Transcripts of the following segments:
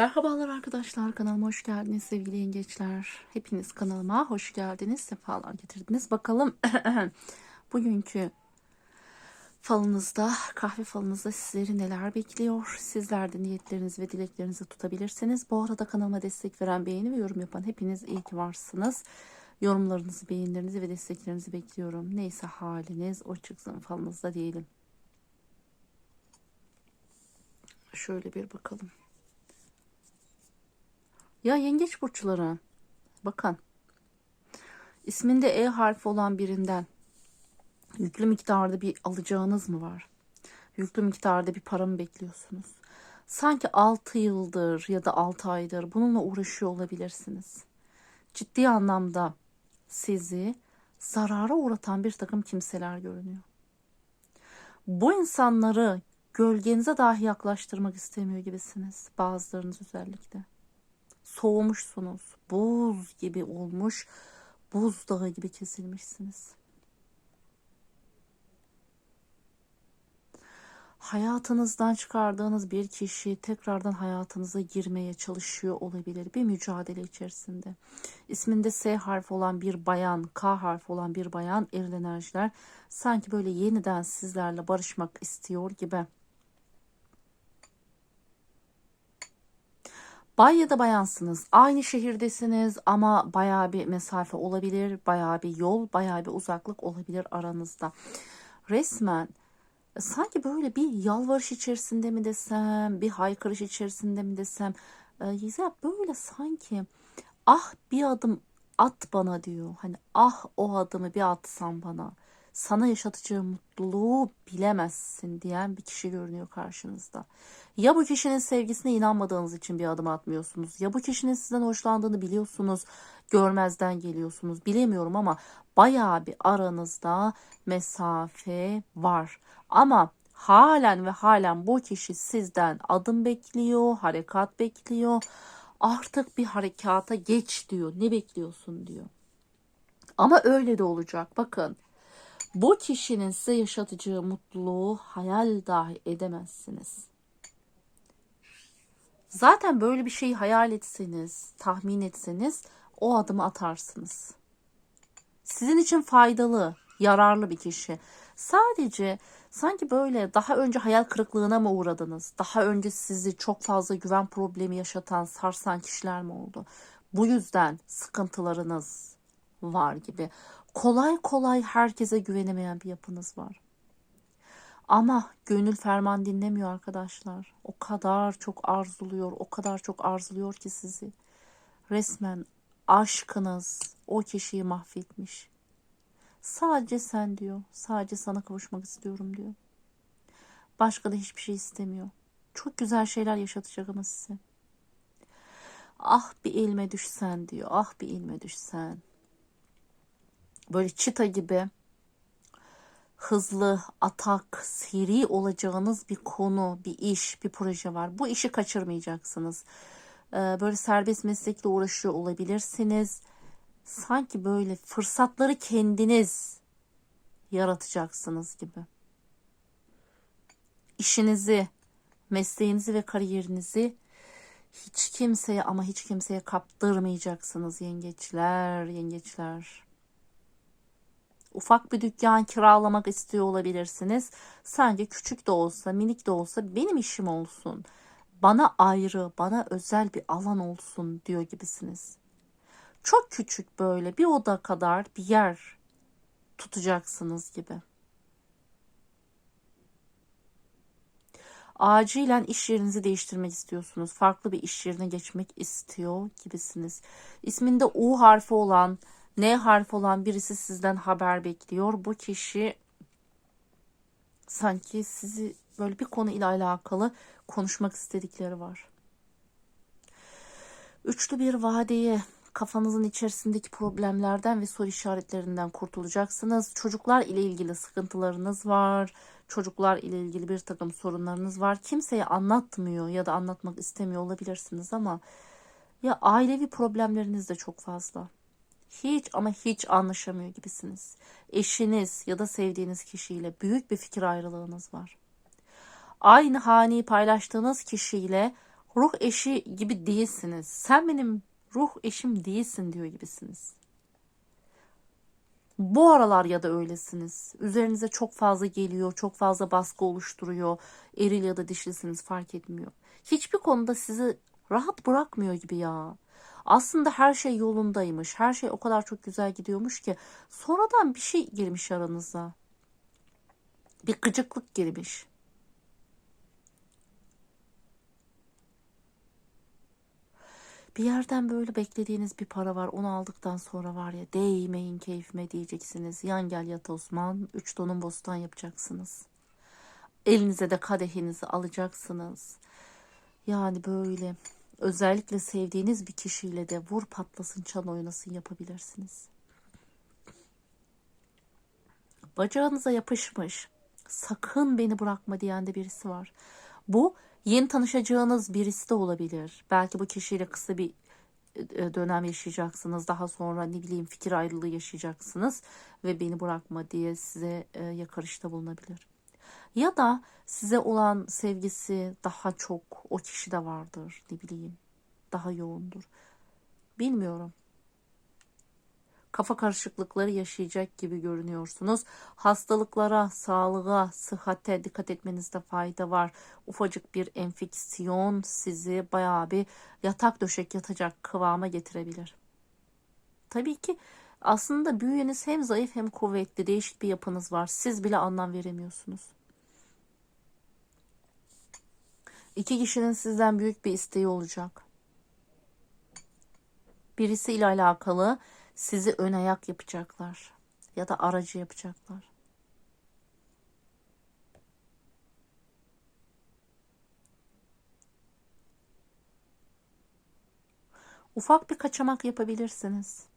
Merhabalar arkadaşlar kanalıma hoş geldiniz sevgili yengeçler. Hepiniz kanalıma hoş geldiniz. Sefalar getirdiniz. Bakalım bugünkü falınızda kahve falınızda sizleri neler bekliyor? Sizler de niyetlerinizi ve dileklerinizi tutabilirsiniz. Bu arada kanalıma destek veren beğeni ve yorum yapan hepiniz iyi ki varsınız. Yorumlarınızı, beğenilerinizi ve desteklerinizi bekliyorum. Neyse haliniz o çıksın falınızda diyelim. Şöyle bir bakalım. Ya yengeç burçları. Bakın. İsminde E harfi olan birinden yüklü miktarda bir alacağınız mı var? Yüklü miktarda bir para mı bekliyorsunuz? Sanki 6 yıldır ya da 6 aydır bununla uğraşıyor olabilirsiniz. Ciddi anlamda sizi zarara uğratan bir takım kimseler görünüyor. Bu insanları gölgenize dahi yaklaştırmak istemiyor gibisiniz. Bazılarınız özellikle soğumuşsunuz. Buz gibi olmuş, buzdağı gibi kesilmişsiniz. Hayatınızdan çıkardığınız bir kişi tekrardan hayatınıza girmeye çalışıyor olabilir. Bir mücadele içerisinde. İsminde S harfi olan bir bayan, K harfi olan bir bayan eril enerjiler sanki böyle yeniden sizlerle barışmak istiyor gibi. Bay ya da bayansınız. Aynı şehirdesiniz ama bayağı bir mesafe olabilir, bayağı bir yol, bayağı bir uzaklık olabilir aranızda. Resmen sanki böyle bir yalvarış içerisinde mi desem, bir haykırış içerisinde mi desem, e, ya böyle sanki ah bir adım at bana diyor. Hani ah o adımı bir atsam bana. Sana yaşatacağı mutluluğu bilemezsin diyen bir kişi görünüyor karşınızda. Ya bu kişinin sevgisine inanmadığınız için bir adım atmıyorsunuz. Ya bu kişinin sizden hoşlandığını biliyorsunuz. Görmezden geliyorsunuz. Bilemiyorum ama bayağı bir aranızda mesafe var. Ama halen ve halen bu kişi sizden adım bekliyor, harekat bekliyor. Artık bir harekata geç diyor. Ne bekliyorsun diyor. Ama öyle de olacak. Bakın bu kişinin size yaşatacağı mutluluğu hayal dahi edemezsiniz. Zaten böyle bir şeyi hayal etseniz, tahmin etseniz o adımı atarsınız. Sizin için faydalı, yararlı bir kişi. Sadece sanki böyle daha önce hayal kırıklığına mı uğradınız? Daha önce sizi çok fazla güven problemi yaşatan, sarsan kişiler mi oldu? Bu yüzden sıkıntılarınız var gibi. Kolay kolay herkese güvenemeyen bir yapınız var. Ama gönül ferman dinlemiyor arkadaşlar. O kadar çok arzuluyor, o kadar çok arzuluyor ki sizi. Resmen aşkınız o kişiyi mahvetmiş. Sadece sen diyor. Sadece sana kavuşmak istiyorum diyor. Başka da hiçbir şey istemiyor. Çok güzel şeyler yaşatacak ama size. Ah bir ilme düşsen diyor. Ah bir ilme düşsen. Böyle çita gibi hızlı, atak, seri olacağınız bir konu, bir iş, bir proje var. Bu işi kaçırmayacaksınız. Ee, böyle serbest meslekle uğraşıyor olabilirsiniz. Sanki böyle fırsatları kendiniz yaratacaksınız gibi. İşinizi, mesleğinizi ve kariyerinizi hiç kimseye ama hiç kimseye kaptırmayacaksınız yengeçler, yengeçler ufak bir dükkan kiralamak istiyor olabilirsiniz. Sanki küçük de olsa, minik de olsa benim işim olsun. Bana ayrı, bana özel bir alan olsun diyor gibisiniz. Çok küçük böyle bir oda kadar bir yer tutacaksınız gibi. Acilen iş yerinizi değiştirmek istiyorsunuz. Farklı bir iş yerine geçmek istiyor gibisiniz. İsminde U harfi olan N harfi olan birisi sizden haber bekliyor. Bu kişi sanki sizi böyle bir konu ile alakalı konuşmak istedikleri var. Üçlü bir vadeye kafanızın içerisindeki problemlerden ve soru işaretlerinden kurtulacaksınız. Çocuklar ile ilgili sıkıntılarınız var. Çocuklar ile ilgili bir takım sorunlarınız var. Kimseye anlatmıyor ya da anlatmak istemiyor olabilirsiniz ama ya ailevi problemleriniz de çok fazla hiç ama hiç anlaşamıyor gibisiniz. Eşiniz ya da sevdiğiniz kişiyle büyük bir fikir ayrılığınız var. Aynı haneyi paylaştığınız kişiyle ruh eşi gibi değilsiniz. Sen benim ruh eşim değilsin diyor gibisiniz. Bu aralar ya da öylesiniz. Üzerinize çok fazla geliyor, çok fazla baskı oluşturuyor. Eril ya da dişlisiniz fark etmiyor. Hiçbir konuda sizi rahat bırakmıyor gibi ya. Aslında her şey yolundaymış. Her şey o kadar çok güzel gidiyormuş ki sonradan bir şey girmiş aranıza. Bir gıcıklık girmiş. Bir yerden böyle beklediğiniz bir para var. Onu aldıktan sonra var ya değmeyin keyfime diyeceksiniz. Yan gel yat Osman. Üç tonun bostan yapacaksınız. Elinize de kadehinizi alacaksınız. Yani böyle özellikle sevdiğiniz bir kişiyle de vur patlasın çan oynasın yapabilirsiniz. Bacağınıza yapışmış sakın beni bırakma diyen de birisi var. Bu yeni tanışacağınız birisi de olabilir. Belki bu kişiyle kısa bir e, dönem yaşayacaksınız. Daha sonra ne bileyim fikir ayrılığı yaşayacaksınız ve beni bırakma diye size e, yakarışta bulunabilir. Ya da size olan sevgisi daha çok o kişide vardır ne bileyim. Daha yoğundur. Bilmiyorum kafa karışıklıkları yaşayacak gibi görünüyorsunuz. Hastalıklara, sağlığa, sıhhate dikkat etmenizde fayda var. Ufacık bir enfeksiyon sizi bayağı bir yatak döşek yatacak kıvama getirebilir. Tabii ki aslında büyüğünüz hem zayıf hem kuvvetli değişik bir yapınız var. Siz bile anlam veremiyorsunuz. İki kişinin sizden büyük bir isteği olacak. Birisi ile alakalı sizi ön ayak yapacaklar ya da aracı yapacaklar. Ufak bir kaçamak yapabilirsiniz.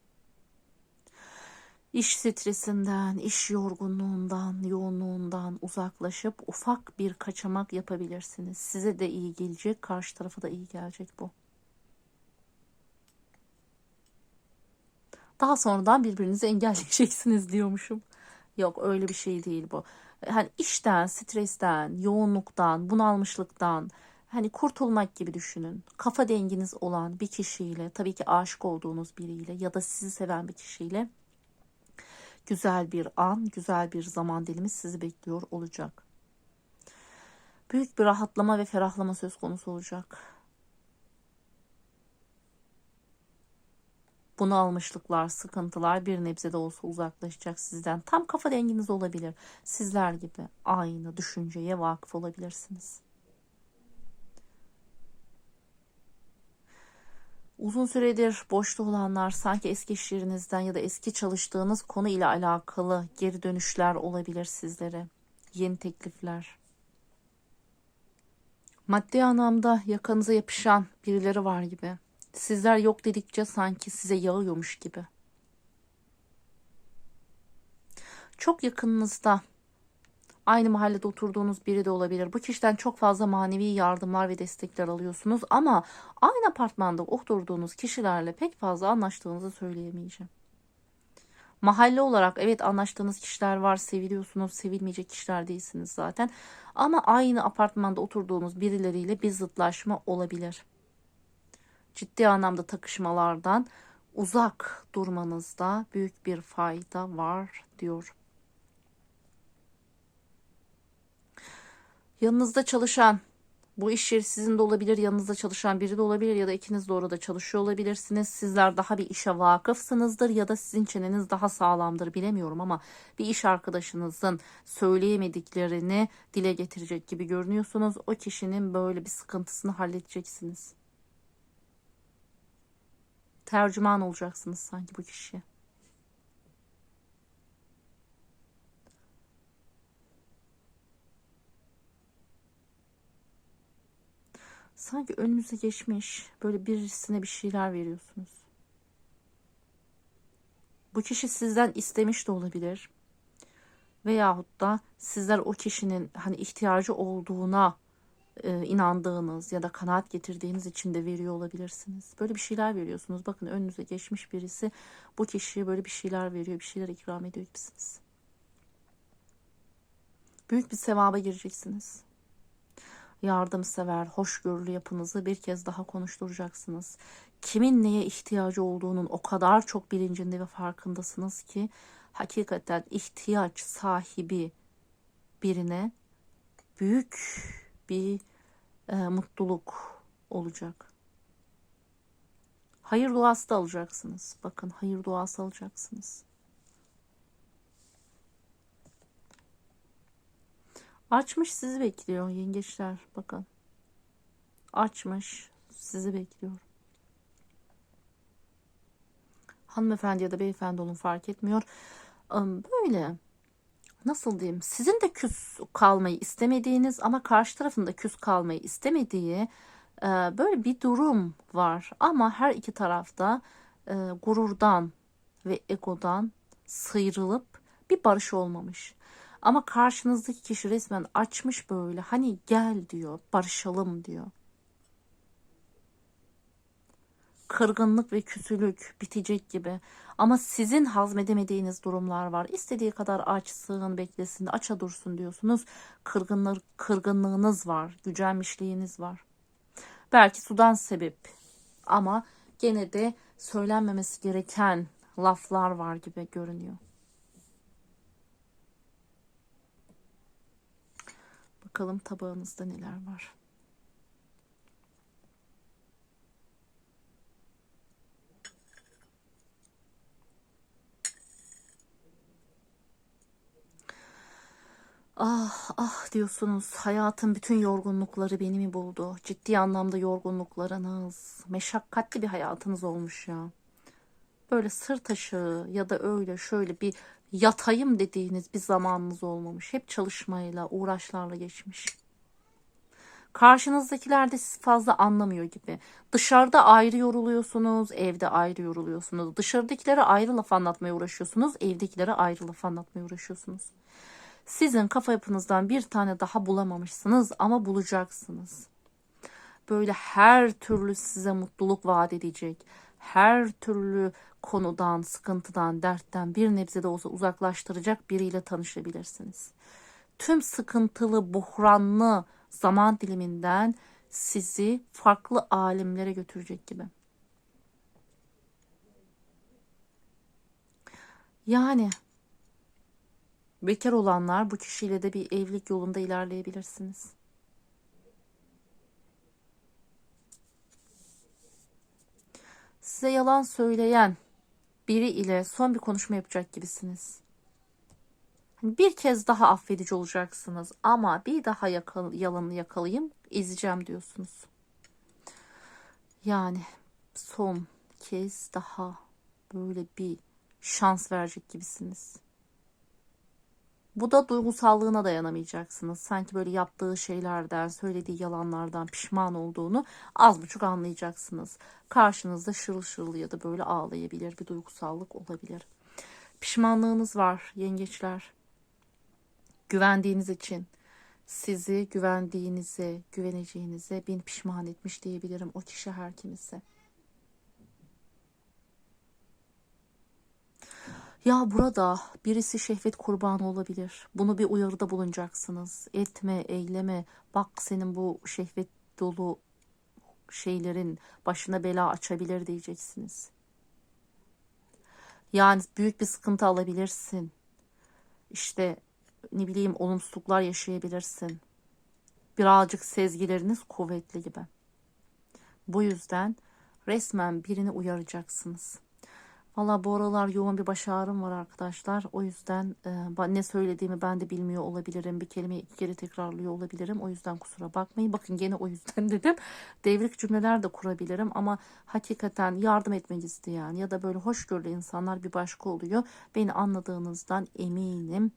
İş stresinden, iş yorgunluğundan, yoğunluğundan uzaklaşıp ufak bir kaçamak yapabilirsiniz. Size de iyi gelecek, karşı tarafa da iyi gelecek bu. Daha sonradan birbirinizi engelleyeceksiniz diyormuşum. Yok öyle bir şey değil bu. Hani işten, stresten, yoğunluktan, bunalmışlıktan hani kurtulmak gibi düşünün. Kafa denginiz olan bir kişiyle, tabii ki aşık olduğunuz biriyle ya da sizi seven bir kişiyle güzel bir an, güzel bir zaman dilimi sizi bekliyor olacak. Büyük bir rahatlama ve ferahlama söz konusu olacak. Bunu almışlıklar, sıkıntılar bir nebze de olsa uzaklaşacak sizden. Tam kafa denginiz olabilir. Sizler gibi aynı düşünceye vakıf olabilirsiniz. Uzun süredir boşta olanlar sanki eski işlerinizden ya da eski çalıştığınız konu ile alakalı geri dönüşler olabilir sizlere. Yeni teklifler. Maddi anlamda yakanıza yapışan birileri var gibi. Sizler yok dedikçe sanki size yağıyormuş gibi. Çok yakınınızda aynı mahallede oturduğunuz biri de olabilir. Bu kişiden çok fazla manevi yardımlar ve destekler alıyorsunuz ama aynı apartmanda oturduğunuz kişilerle pek fazla anlaştığınızı söyleyemeyeceğim. Mahalle olarak evet anlaştığınız kişiler var, seviliyorsunuz, sevilmeyecek kişiler değilsiniz zaten. Ama aynı apartmanda oturduğunuz birileriyle bir zıtlaşma olabilir ciddi anlamda takışmalardan uzak durmanızda büyük bir fayda var diyor. Yanınızda çalışan bu iş yeri sizin de olabilir, yanınızda çalışan biri de olabilir ya da ikiniz de orada çalışıyor olabilirsiniz. Sizler daha bir işe vakıfsınızdır ya da sizin çeneniz daha sağlamdır bilemiyorum ama bir iş arkadaşınızın söyleyemediklerini dile getirecek gibi görünüyorsunuz. O kişinin böyle bir sıkıntısını halledeceksiniz. Tercüman olacaksınız sanki bu kişiye. Sanki önünüze geçmiş böyle birisine bir şeyler veriyorsunuz. Bu kişi sizden istemiş de olabilir. Veyahut da sizler o kişinin hani ihtiyacı olduğuna e, inandığınız ya da kanaat getirdiğiniz için de veriyor olabilirsiniz. Böyle bir şeyler veriyorsunuz. Bakın önünüze geçmiş birisi bu kişiye böyle bir şeyler veriyor, bir şeyler ikram ediyor gibisiniz. Büyük bir sevaba gireceksiniz. Yardımsever, hoşgörülü yapınızı bir kez daha konuşturacaksınız. Kimin neye ihtiyacı olduğunun o kadar çok bilincinde ve farkındasınız ki hakikaten ihtiyaç sahibi birine büyük bir e, mutluluk olacak. Hayır duası da alacaksınız. Bakın hayır duası alacaksınız. Açmış sizi bekliyor yengeçler. Bakın. Açmış sizi bekliyor. Hanımefendi ya da beyefendi olun fark etmiyor. Böyle nasıl diyeyim sizin de küs kalmayı istemediğiniz ama karşı tarafın da küs kalmayı istemediği e, böyle bir durum var. Ama her iki tarafta e, gururdan ve egodan sıyrılıp bir barış olmamış. Ama karşınızdaki kişi resmen açmış böyle hani gel diyor barışalım diyor. Kırgınlık ve küsülük bitecek gibi. Ama sizin hazmedemediğiniz durumlar var. İstediği kadar açsın, beklesin, aça dursun diyorsunuz. Kırgınlık, kırgınlığınız var, gücenmişliğiniz var. Belki sudan sebep ama gene de söylenmemesi gereken laflar var gibi görünüyor. Bakalım tabağınızda neler var. Ah ah diyorsunuz hayatın bütün yorgunlukları beni mi buldu? Ciddi anlamda yorgunluklarınız, meşakkatli bir hayatınız olmuş ya. Böyle sırt aşağı ya da öyle şöyle bir yatayım dediğiniz bir zamanınız olmamış. Hep çalışmayla, uğraşlarla geçmiş. Karşınızdakiler de siz fazla anlamıyor gibi. Dışarıda ayrı yoruluyorsunuz, evde ayrı yoruluyorsunuz. Dışarıdakilere ayrı laf anlatmaya uğraşıyorsunuz, evdekilere ayrı laf anlatmaya uğraşıyorsunuz. Sizin kafa yapınızdan bir tane daha bulamamışsınız ama bulacaksınız. Böyle her türlü size mutluluk vaat edecek, her türlü konudan, sıkıntıdan, dertten bir nebze de olsa uzaklaştıracak biriyle tanışabilirsiniz. Tüm sıkıntılı, buhranlı zaman diliminden sizi farklı alemlere götürecek gibi. Yani bekar olanlar bu kişiyle de bir evlilik yolunda ilerleyebilirsiniz. Size yalan söyleyen biri ile son bir konuşma yapacak gibisiniz. Hani bir kez daha affedici olacaksınız ama bir daha yakal, yalanı yakalayayım ezeceğim diyorsunuz. Yani son kez daha böyle bir şans verecek gibisiniz. Bu da duygusallığına dayanamayacaksınız. Sanki böyle yaptığı şeylerden, söylediği yalanlardan pişman olduğunu az buçuk anlayacaksınız. Karşınızda şırıl şırıl ya da böyle ağlayabilir bir duygusallık olabilir. Pişmanlığınız var yengeçler. Güvendiğiniz için sizi güvendiğinize, güveneceğinize bin pişman etmiş diyebilirim o kişi her kimse. Ya burada birisi şehvet kurbanı olabilir. Bunu bir uyarıda bulunacaksınız. Etme, eyleme. Bak senin bu şehvet dolu şeylerin başına bela açabilir diyeceksiniz. Yani büyük bir sıkıntı alabilirsin. İşte ne bileyim olumsuzluklar yaşayabilirsin. Birazcık sezgileriniz kuvvetli gibi. Bu yüzden resmen birini uyaracaksınız. Valla bu aralar yoğun bir baş ağrım var arkadaşlar. O yüzden e, ne söylediğimi ben de bilmiyor olabilirim. Bir kelimeyi iki kere tekrarlıyor olabilirim. O yüzden kusura bakmayın. Bakın gene o yüzden dedim. Devrik cümleler de kurabilirim ama hakikaten yardım etmek isteyen ya da böyle hoşgörülü insanlar bir başka oluyor. Beni anladığınızdan eminim.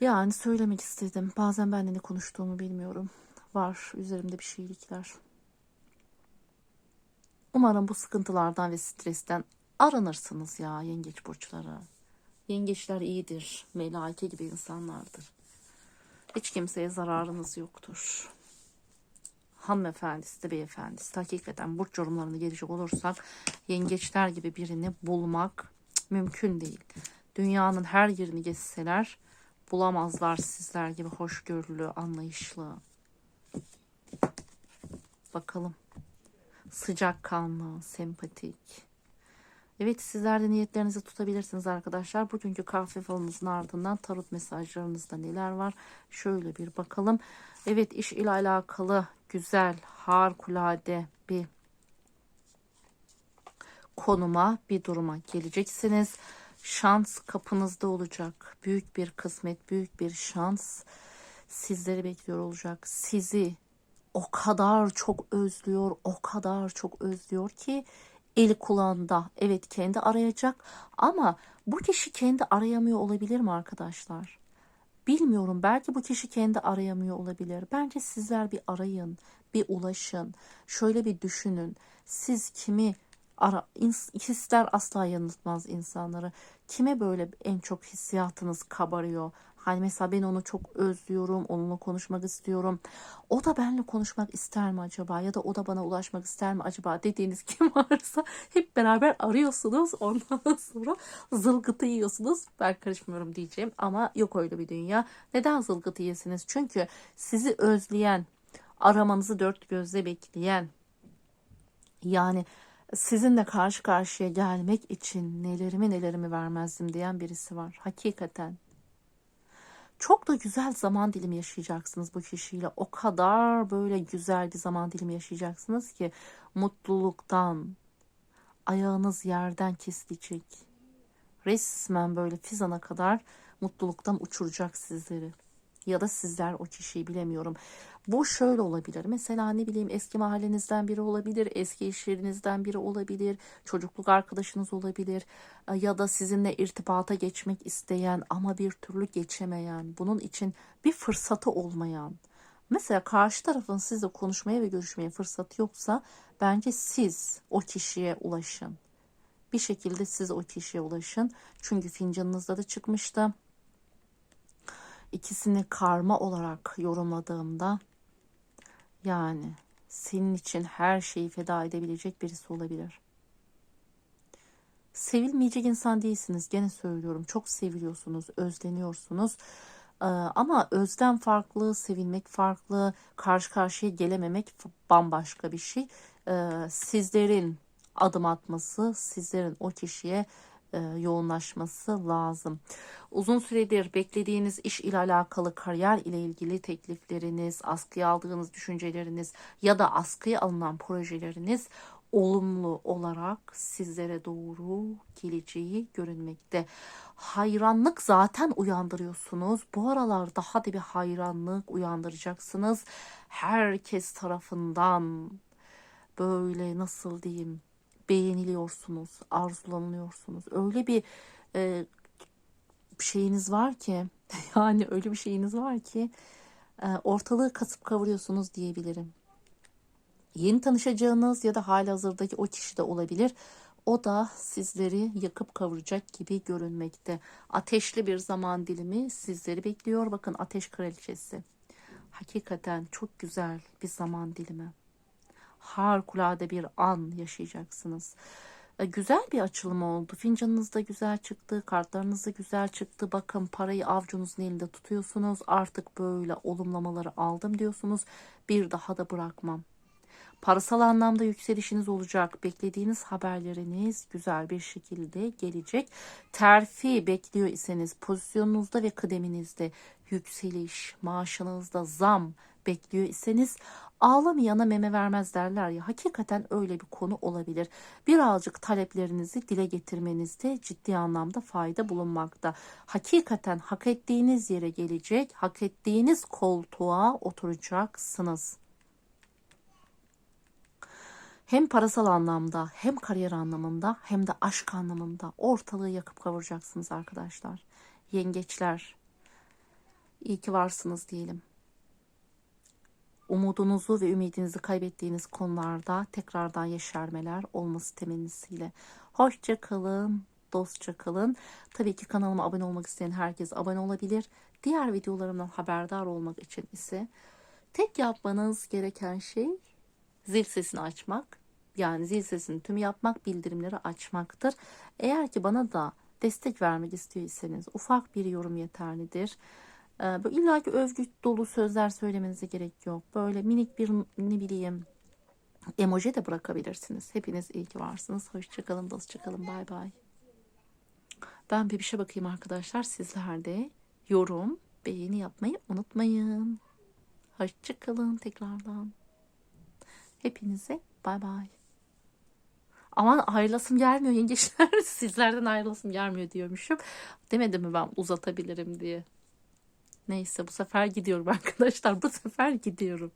Yani söylemek istedim. Bazen ben de ne konuştuğumu bilmiyorum. Var üzerimde bir şeylikler. Umarım bu sıkıntılardan ve stresten aranırsınız ya yengeç burçları. Yengeçler iyidir. Melaike gibi insanlardır. Hiç kimseye zararınız yoktur. Hanımefendisi de beyefendisi hakikaten burç yorumlarını gelecek olursak yengeçler gibi birini bulmak mümkün değil. Dünyanın her yerini geçseler bulamazlar sizler gibi hoşgörülü, anlayışlı, bakalım. Sıcakkanlı, sempatik. Evet sizler de niyetlerinizi tutabilirsiniz arkadaşlar. Bugünkü kahve falımızın ardından tarot mesajlarınızda neler var? Şöyle bir bakalım. Evet iş ile alakalı güzel, harikulade bir konuma, bir duruma geleceksiniz. Şans kapınızda olacak. Büyük bir kısmet, büyük bir şans sizleri bekliyor olacak. Sizi o kadar çok özlüyor, o kadar çok özlüyor ki eli kulağında. Evet kendi arayacak ama bu kişi kendi arayamıyor olabilir mi arkadaşlar? Bilmiyorum belki bu kişi kendi arayamıyor olabilir. Bence sizler bir arayın, bir ulaşın. Şöyle bir düşünün. Siz kimi ara hisler asla yanıltmaz insanları. Kime böyle en çok hissiyatınız kabarıyor? Hani mesela ben onu çok özlüyorum, onunla konuşmak istiyorum. O da benimle konuşmak ister mi acaba? Ya da o da bana ulaşmak ister mi acaba dediğiniz kim varsa hep beraber arıyorsunuz. Ondan sonra zılgıtı yiyorsunuz. Ben karışmıyorum diyeceğim ama yok öyle bir dünya. Neden zılgıtı yesiniz? Çünkü sizi özleyen, aramanızı dört gözle bekleyen, yani sizinle karşı karşıya gelmek için nelerimi nelerimi vermezdim diyen birisi var. Hakikaten çok da güzel zaman dilimi yaşayacaksınız bu kişiyle. O kadar böyle güzel bir zaman dilimi yaşayacaksınız ki mutluluktan ayağınız yerden kesilecek. Resmen böyle fizana kadar mutluluktan uçuracak sizleri. Ya da sizler o kişiyi bilemiyorum. Bu şöyle olabilir. Mesela ne bileyim eski mahallenizden biri olabilir, eski iş yerinizden biri olabilir, çocukluk arkadaşınız olabilir e, ya da sizinle irtibata geçmek isteyen ama bir türlü geçemeyen, bunun için bir fırsatı olmayan. Mesela karşı tarafın sizle konuşmaya ve görüşmeye fırsatı yoksa bence siz o kişiye ulaşın. Bir şekilde siz o kişiye ulaşın. Çünkü fincanınızda da çıkmıştı. İkisini karma olarak yorumladığımda yani senin için her şeyi feda edebilecek birisi olabilir. Sevilmeyecek insan değilsiniz. Gene söylüyorum. Çok seviliyorsunuz, özleniyorsunuz. Ee, ama özlem farklı, sevilmek farklı, karşı karşıya gelememek bambaşka bir şey. Ee, sizlerin adım atması, sizlerin o kişiye e, yoğunlaşması lazım. Uzun süredir beklediğiniz iş ile alakalı kariyer ile ilgili teklifleriniz, askıya aldığınız düşünceleriniz ya da askıya alınan projeleriniz olumlu olarak sizlere doğru geleceği görünmekte. Hayranlık zaten uyandırıyorsunuz. Bu aralar daha da bir hayranlık uyandıracaksınız. Herkes tarafından böyle nasıl diyeyim beğeniliyorsunuz, arzulanıyorsunuz. Öyle bir e, şeyiniz var ki yani öyle bir şeyiniz var ki e, ortalığı kasıp kavuruyorsunuz diyebilirim. Yeni tanışacağınız ya da hali hazırdaki o kişi de olabilir. O da sizleri yakıp kavuracak gibi görünmekte. Ateşli bir zaman dilimi sizleri bekliyor. Bakın ateş kraliçesi. Hakikaten çok güzel bir zaman dilimi harikulade bir an yaşayacaksınız. E, güzel bir açılım oldu. Fincanınız da güzel çıktı. Kartlarınız da güzel çıktı. Bakın parayı avcunuzun elinde tutuyorsunuz. Artık böyle olumlamaları aldım diyorsunuz. Bir daha da bırakmam. Parasal anlamda yükselişiniz olacak. Beklediğiniz haberleriniz güzel bir şekilde gelecek. Terfi bekliyor iseniz pozisyonunuzda ve kıdeminizde yükseliş, maaşınızda zam bekliyor iseniz ağlamayana meme vermez derler ya hakikaten öyle bir konu olabilir. Birazcık taleplerinizi dile getirmenizde ciddi anlamda fayda bulunmakta. Hakikaten hak ettiğiniz yere gelecek, hak ettiğiniz koltuğa oturacaksınız. Hem parasal anlamda, hem kariyer anlamında, hem de aşk anlamında ortalığı yakıp kavuracaksınız arkadaşlar. Yengeçler, iyi ki varsınız diyelim umudunuzu ve ümidinizi kaybettiğiniz konularda tekrardan yeşermeler olması temennisiyle. Hoşça kalın, dostça kalın. Tabii ki kanalıma abone olmak isteyen herkes abone olabilir. Diğer videolarımdan haberdar olmak için ise tek yapmanız gereken şey zil sesini açmak. Yani zil sesini tüm yapmak, bildirimleri açmaktır. Eğer ki bana da destek vermek istiyorsanız ufak bir yorum yeterlidir. Ee, böyle illa ki övgü dolu sözler söylemenize gerek yok. Böyle minik bir ne bileyim Emoji de bırakabilirsiniz. Hepiniz iyi ki varsınız. Hoşçakalın, dostçakalın. Bay bay. Ben bir bir şey bakayım arkadaşlar. Sizler de yorum, beğeni yapmayı unutmayın. Hoşçakalın tekrardan. Hepinize bay bay. Aman ayrılasım gelmiyor yengeçler. Sizlerden ayrılasım gelmiyor diyormuşum. Demedim mi ben uzatabilirim diye. Neyse bu sefer gidiyorum arkadaşlar. Bu sefer gidiyorum.